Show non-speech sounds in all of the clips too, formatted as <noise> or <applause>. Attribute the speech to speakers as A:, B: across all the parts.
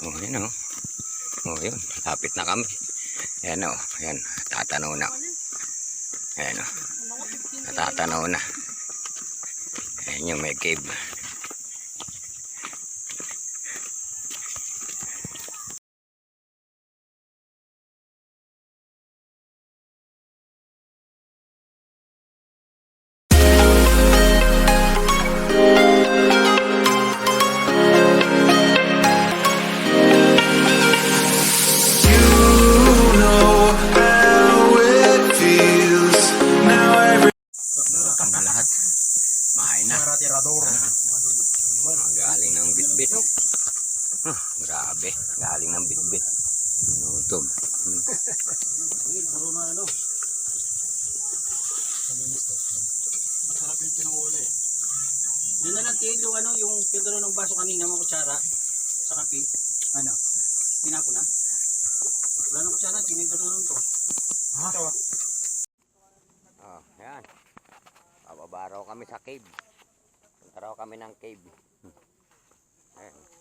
A: Oh, yan oh. Oh, yun. Lapit na kami. Ayan oh. Ayan. Tatanaw na. Ayan oh. Natatanaw na. Ayan yung may cave. Hmm.
B: Masarap yung pinanguli. Yun na lang Tiel, yung ano, yung pinagano ng baso kanina, mga kutsara, sa kape. Ano? Tinapo na? Wala na kutsara, tinigaro na to. Ha? Ito.
A: Oh, yan. Pababa raw kami sa cave. Punta raw kami ng cave. Hmm. Ayan. Ayan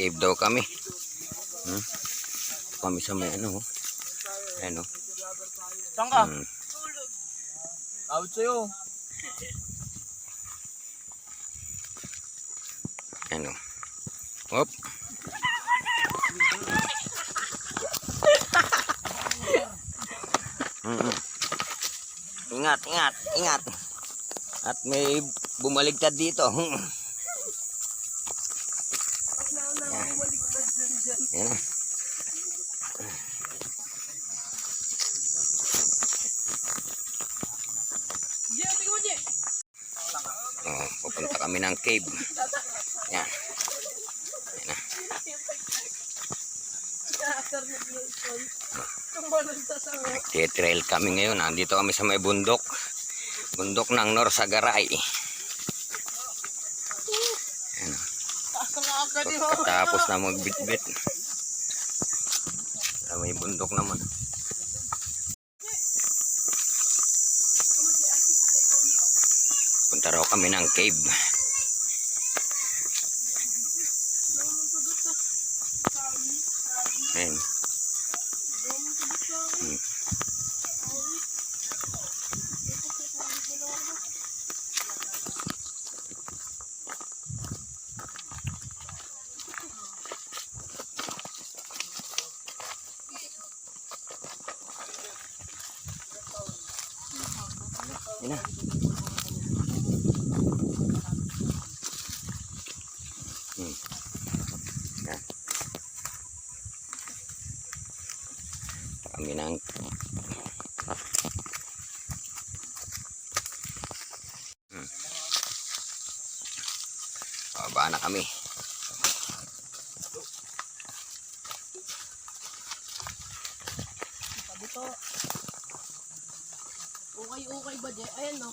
A: Cave daw kami. Hmm? Kami sa may ano. oh. Ayan o.
B: Saan ka?
A: Hmm.
B: Out sa'yo.
A: Ayan o. Hop. Ingat, ingat, ingat. At may bumaligtad dito. Yan na. Oh, pupunta kami ng cave. Yan. Yan na. Nagtitrail kami ngayon. Nandito kami sa may bundok. Bundok ng Norsagaray. Yan. Pagkatapos na magbitbit. Sa may bundok naman. Punta raw kami ng cave. Ayan. Hmm. Yan. Kami ng Hmm. Baba na kami.
C: Dito. Okay, okay ba, Je? Ayan, no?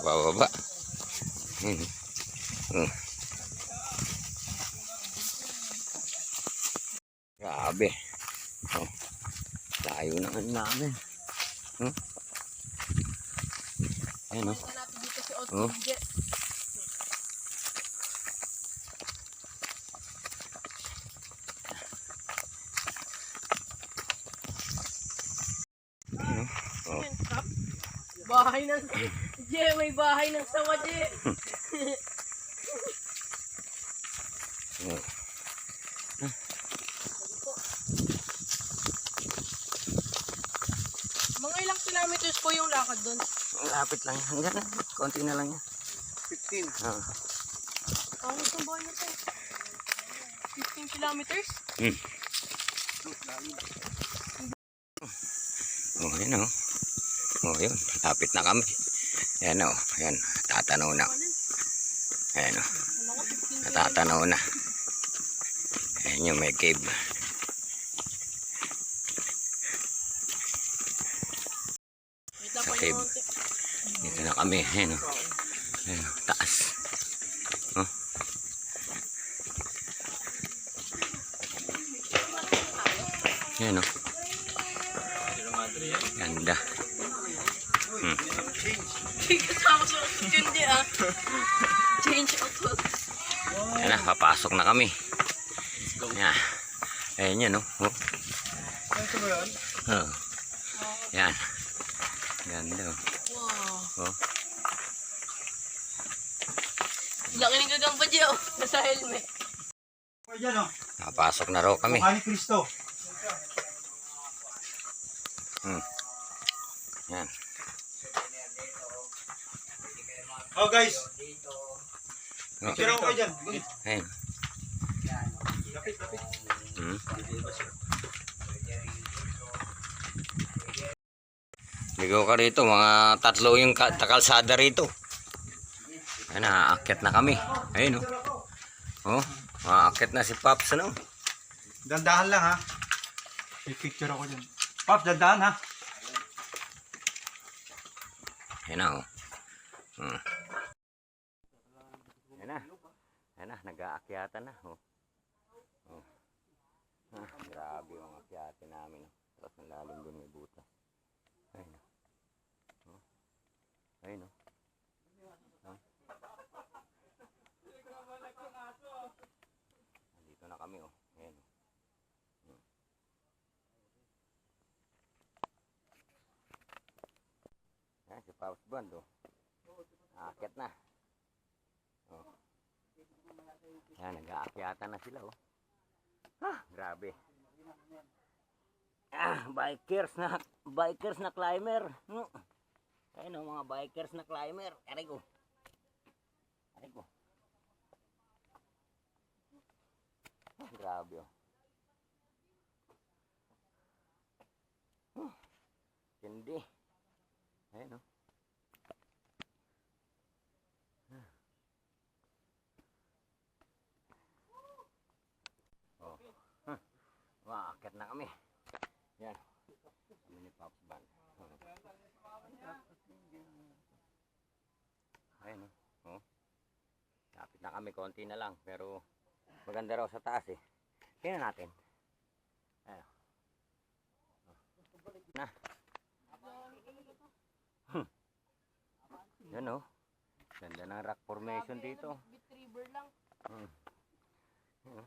A: Bababa. Hmm. Hmm. Grabe. Oh. Layo na nga namin. Hmm? Ayan oh.
C: Otto,
A: Oh. Oh. Oh.
C: Bahay ng... Je, may bahay ng sawa, Je.
A: Oh.
C: Mga ilang kilometers po yung lakad doon.
A: Ang lapit lang yan. Hanggang na. Konti na lang yan.
B: 15.
A: Ah.
C: Ang isang bahay na to. 15 kilometers?
A: Hmm. Oh, yan oh. Oh, yun. Lapit na kami. Yan oh. Yan. Tatanaw na. Ayan oh. Natatanaw na. Ayan yung may cave. Sa cave. Dito na kami. Ayan oh. Ayan oh. Taas. Oh. Ayan oh. Ganda. Hmm.
C: Hindi kasama sa oxygen di ah. Change auto.
A: Ayan na, papasok na kami. Yan. Ayan yan, oh. oh. Oh. Yan. Ganda, oh.
C: Wow.
A: oh.
C: Laki ng gagamba dyan oh. Nasa helmet.
B: Ayan.
A: Napasok na raw kami.
B: Mukha ni Kristo.
A: Hmm. Yan.
B: Oh guys,
A: Oh.
B: picture ako dyan.
A: Ayan.
B: Lapit, lapit.
A: Hmm. Ligaw ka rito, mga tatlo yung ka- takalsada rito. Ayan, aakyat na kami. Ayun, oh. Oh, aakyat na si Pops, ano?
B: Dandahan lang ha. May picture ako dyan. Pop, dandahan ha.
A: Ayan na, oh. Hmm. Ayan na. Ayan na, nag-aakyatan na, oh. oh. Ah, grabe yung akyatin namin, oh. Tapos ang lalim dun may buta. Ayun, oh. oh. Ayun, oh. Oh. Nandito na kami, oh. Ayan, oh. Hmm. Ayan, si Paus Band, oh. Aakyat na. Ayan, nag-aakyatan na sila, oh. Ah, grabe. Ah, bikers na, bikers na climber. Hmm. Ayun, oh, mga bikers na climber. Aray ko. Aray ko. Ah, grabe, oh. Hmm. Hindi. Ayun, oh. Oh. Huh. Maakit na kami. Yan. Kami ni Pops Ban. Ayun, oh. oh. Kapit na kami, konti na lang. Pero maganda raw sa taas eh. Tingnan natin. Ayun. Oh. Na. Hmm. Yan oh. Ganda ng rock formation dito.
C: Retriever lang.
A: Hmm. Oh.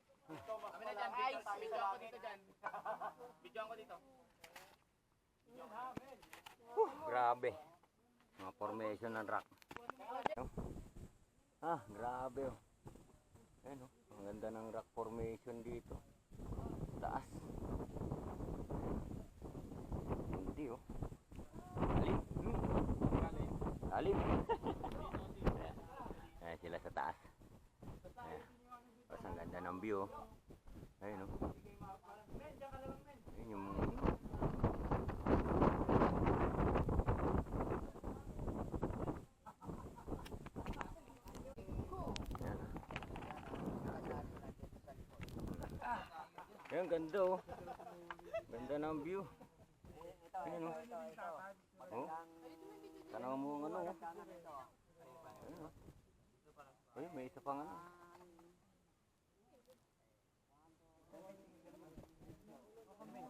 A: Ayan oh.
C: Guys, video ako dito dyan.
A: Grabe. Mga formation ng rock. Ah, grabe oh. Ayan oh. Ang ganda ng rock formation dito. Taas. Hindi oh. Lalim. Hmm. Lalim. Ayan sila sa taas. Ayan. Tapos ang ganda ng view. oh. Ayun oh. Ayun yung Ayan, ganda oh. Ganda ng view. Ayan oh. Oh. Tanaw mo ang ano oh. Ayan oh. Ay, may isa pang ano. Ganda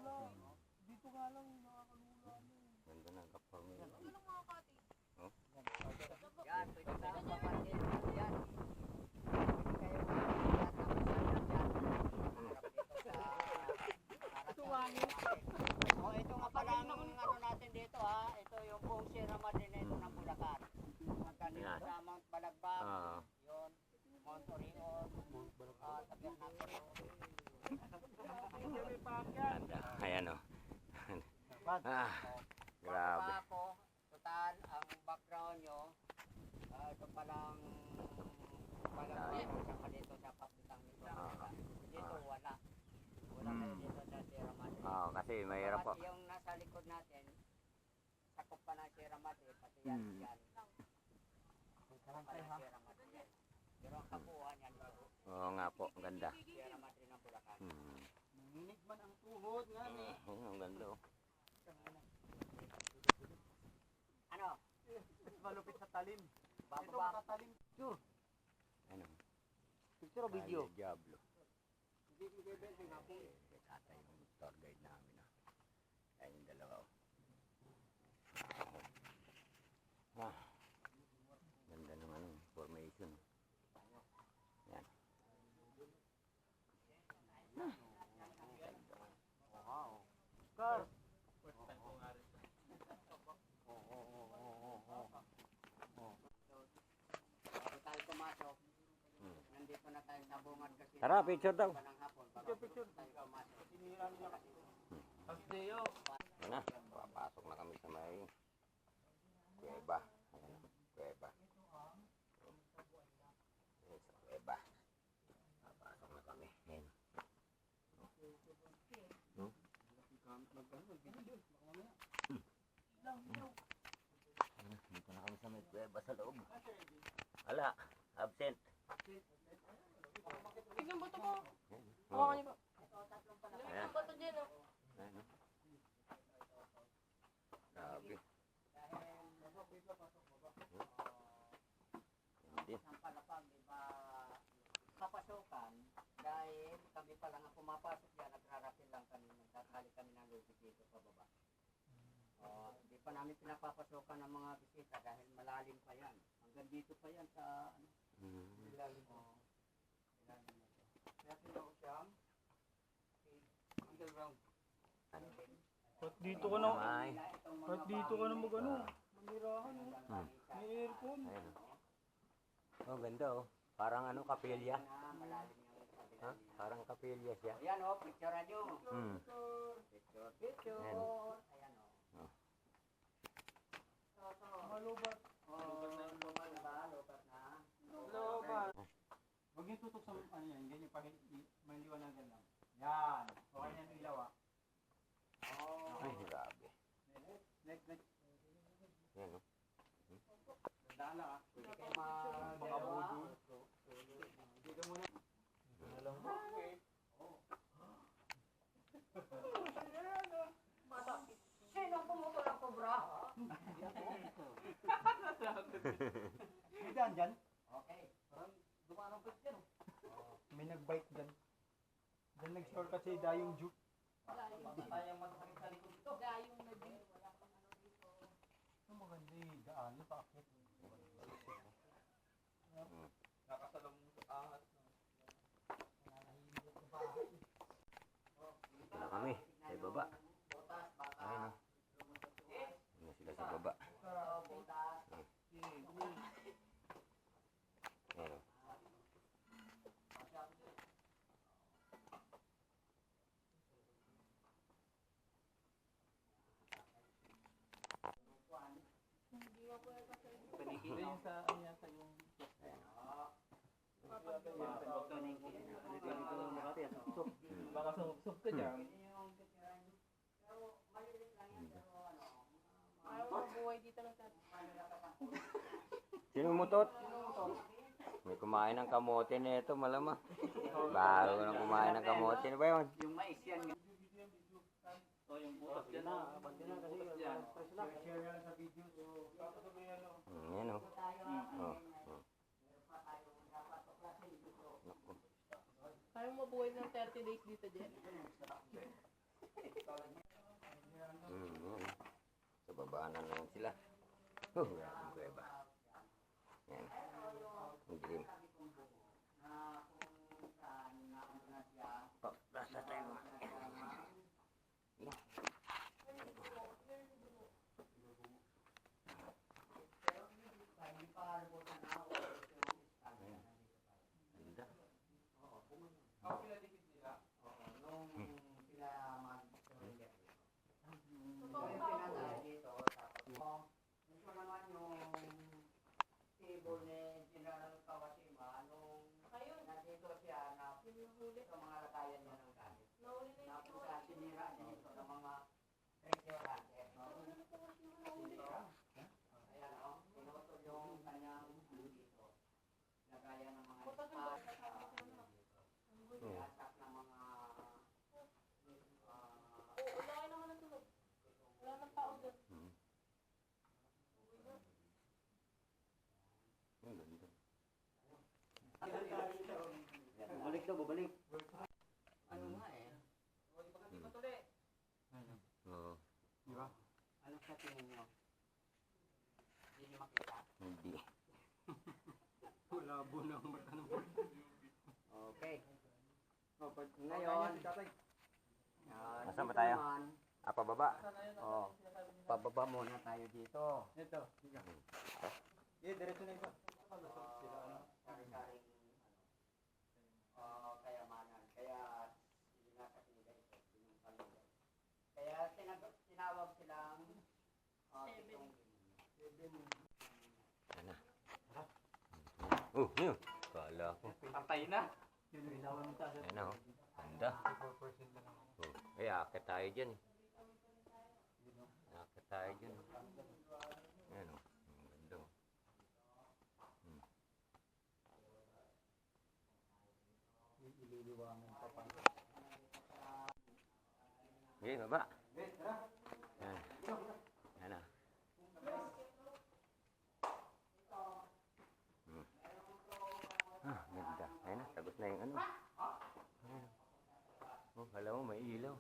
D: Oh, ito nga pala ang ano natin dito ha. Ito yung buong Sierra Madre na ito
A: ng Bulacan. Magkano yeah.
D: sa Mount Balagbag,
A: uh.
D: yun, Mount Orion,
B: ah, uh,
D: tabiak ng Orion.
A: Ayan oh. o. ah, grabe.
D: Po, total, ang background nyo, uh, ito palang palang uh, dito sa kapitang nito. Dito wala. Wala hmm. kayo dito
A: kasi mahirap po.
D: Yung nasa likod natin, sakop pa ng Sierra Madre, pati yan,
A: Hmm.
D: yan. Sakop pa ng Sierra Madre yan. Pero ang kabuuan yan ito,
A: Oo nga po, ang ganda.
D: Sierra Madre ng Bulacan.
A: Hmm.
B: Nanginig man ang tuhod nga ni.
A: Oo, ang ganda oh.
D: Ano?
B: Malupit sa talim.
D: Bababa.
B: makatalim.
A: Ano?
B: Picture o video?
A: Kaya Diablo. Eh, tatay yung tour guide namin ah. Yung dalawa oh. Ah. Ganda ng ano, formation. Yan.
B: Car.
D: Bago tayo pumasok, nandito na tayo sa bungad kasi
A: Tara, picture daw.
D: Picture, picture.
B: Sinira nila kasi. Pagdeo.
A: Yan na, papasok na kami sa may kuweba. Ayan, kuweba. Ayan, sa kuweba. Papasok na kami. Ayan. Hmm? Ayan, Dito na kami sa may kuweba sa loob. Wala, absent.
C: Tignan bato mo.
A: Ayan.
C: Hawakan niyo ba?
A: Ayan.
C: Ang bato dyan, oh.
A: Ayan, oh. Grabe. Hindi.
D: Ang palapag, di ba, kapasukan, dahil kami pa lang ang pumapasok dyan, nagrarapin lang kami, nagtatali kami ng lubid dito sa baba. Oh, di pa namin pinapapasukan ng mga bisita dahil malalim pa yan. Hanggang dito pa yan sa ano,
A: Hmm.
D: ilalim mo. Ilalim mo. Kaya tinawag siyang underground.
A: Ano?
B: Ba't dito ka na?
A: Ay.
B: Ba't dito ka na mag ano? Manirahan oh.
A: Hmm.
B: May aircon.
A: Ayan. Oh, ganda oh. Parang ano, kapilya.
D: Na.
A: Ha? Parang kapilya siya.
D: Ayan o, picture nyo.
A: Hmm.
D: Picture, picture.
A: Ayan.
D: Ayan.
A: Oh.
B: Malubat.
D: Oh, lumal ba? Lupat na.
B: Malubat. Huwag yung tutok sa ano yan. Ganyan pa may liwanagan lang. Yan. Okay na ilaw ah.
D: Oh,
A: Ay, grabe.
B: Like, like,
A: Ayan oh.
B: daan lang ah.
D: pwede kayo.
B: Mga budo.
D: Dito muna. Sino pumuto ng kubra?
B: May daan dyan.
D: Okay.
B: Parang dumanang pa dyan oh. May nag-bike dyan. Dyan nag-store kasi dayong juke.
D: Baka tayong magpakit sa likod ito.
C: Dayong na din.
B: Ang maganda eh. Daan. Paakit. Nakasalam mo sa ahas.
A: Dito na kami. Sa baba. Ayan oh. Ayan na sila sa baba. Ayan oh.
B: Yung sa ano yata yung Baka sumupsup ka dyan.
C: Mabuhay dito ng tatay.
A: Sino mutot? May kumain ng kamote na ito, malamang. Bago nang kumain ng kamote. Ano ba yun?
D: Yung mais yan.
B: So yung butas dyan na. Abang dyan na kasi fresh lang. Share yan sa video. So, yan o.
A: Hmm, yan. Oh, oh. Naku.
C: Ayaw mabuhay ng 30 days dito, Jen.
A: Hmm, yan. Sa baba na lang sila. Oh, grabe ang kuweba. Yan. Ang dilim.
D: Ito mga lagayan niya ng gamit.
C: Nahuli na
D: Na kung saan sinira niya ito ng mga restaurant. Sinira. Ayan o, pinutol yung kanyang dito. Lagayan ng mga
C: Matagal
D: spa,
C: ba?
D: ah,
A: Oh.
D: Yasak ng mga ah,
C: Oo, laki naman ang tunog. Wala nang tao doon.
A: Hmm. Ang ganda.
D: Bubalik daw, bubalik. Ano nga eh?
A: Oo.
D: Ano sa tingin nyo? Hindi nyo makita?
A: Hindi. <laughs>
B: Labo na ang mata ng
D: Okay. Ngayon, ah,
A: Nasaan ba tayo?
D: naman,
A: Ah, pababa.
D: Oh, pababa muna tayo dito.
B: Ito. Yeah, diretso na ito.
D: Ah, sari-saring ah, kayamanan. Kaya hindi nga kasi nila ito, yung pamilya. Kaya tinag- tinawag silang ah,
C: Seven.
D: pitong
A: Yan na. Oh, yun. Kala ko.
B: Patay na. Yun ilawan ng taas.
A: Yan na, oh. Ganda.
B: 4% lang ako.
A: Oh. Ay, akit tayo dyan. eh. Akit tayo dyan. Yan, oh. Ang ganda, oh. Hmm.
B: Ililiwangan pa pa.
A: Okay, baba. Yan. Yan na. Hmm. Ah, ganda. Ayun na, na yung ano. Ayun. Oh, alam mo, may ilaw.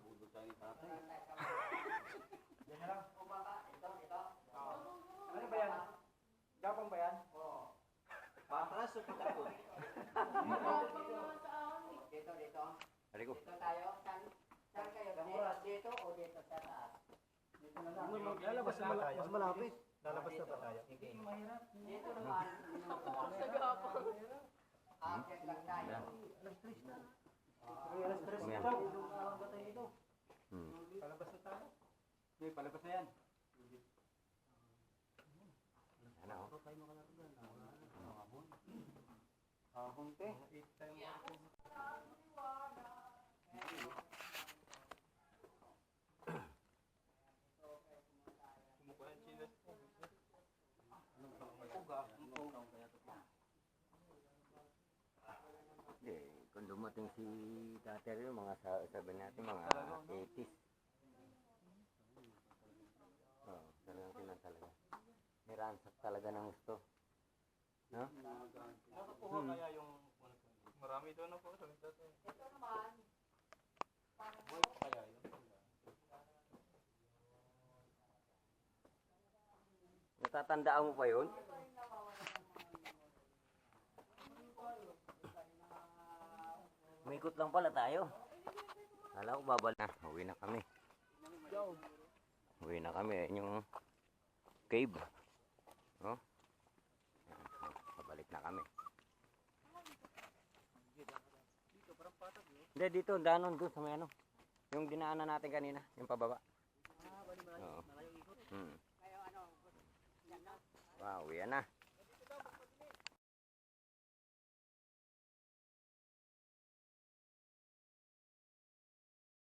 B: Ano ba yan? Gapang ba yan? Oo. Patras o patapon?
C: Gapang naman sa akin.
D: Dito, dito. Dito tayo. Saan, saan kayo? Dito, dito o dito sa taas? Dito na lang.
B: Lalabas na tayo. Mas malapit. Lalabas na ba tayo?
D: Sige. Dito naman.
C: Sa gapang.
D: Akit lang tayo.
B: Alas tres na. Ilong ba tayo dito?
A: Hmm.
B: Palabas na tayo. Okay, palabas na yan.
A: Yan na, oh.
B: Ahong te.
A: Hindi, dumating si Tatay Rio, mga sa, sabi natin, mga 80s. Oo, oh, talagang sila talaga. May ransak talaga ng gusto. No?
B: Nakukuha kaya yung marami doon na po. Sabi dati.
D: Ito naman.
B: Kaya yun.
A: Natatandaan mo pa yun? Umikot lang pala tayo. Kala ko babal na. Uwi na kami. Uwi na kami. Ayun yung cave. Yan. Oh, Pabalik na kami. Hindi, dito. Danon doon sa may ano. Yung dinaanan natin kanina. Yung pababa. Oo. Hmm. Wow, uwi na.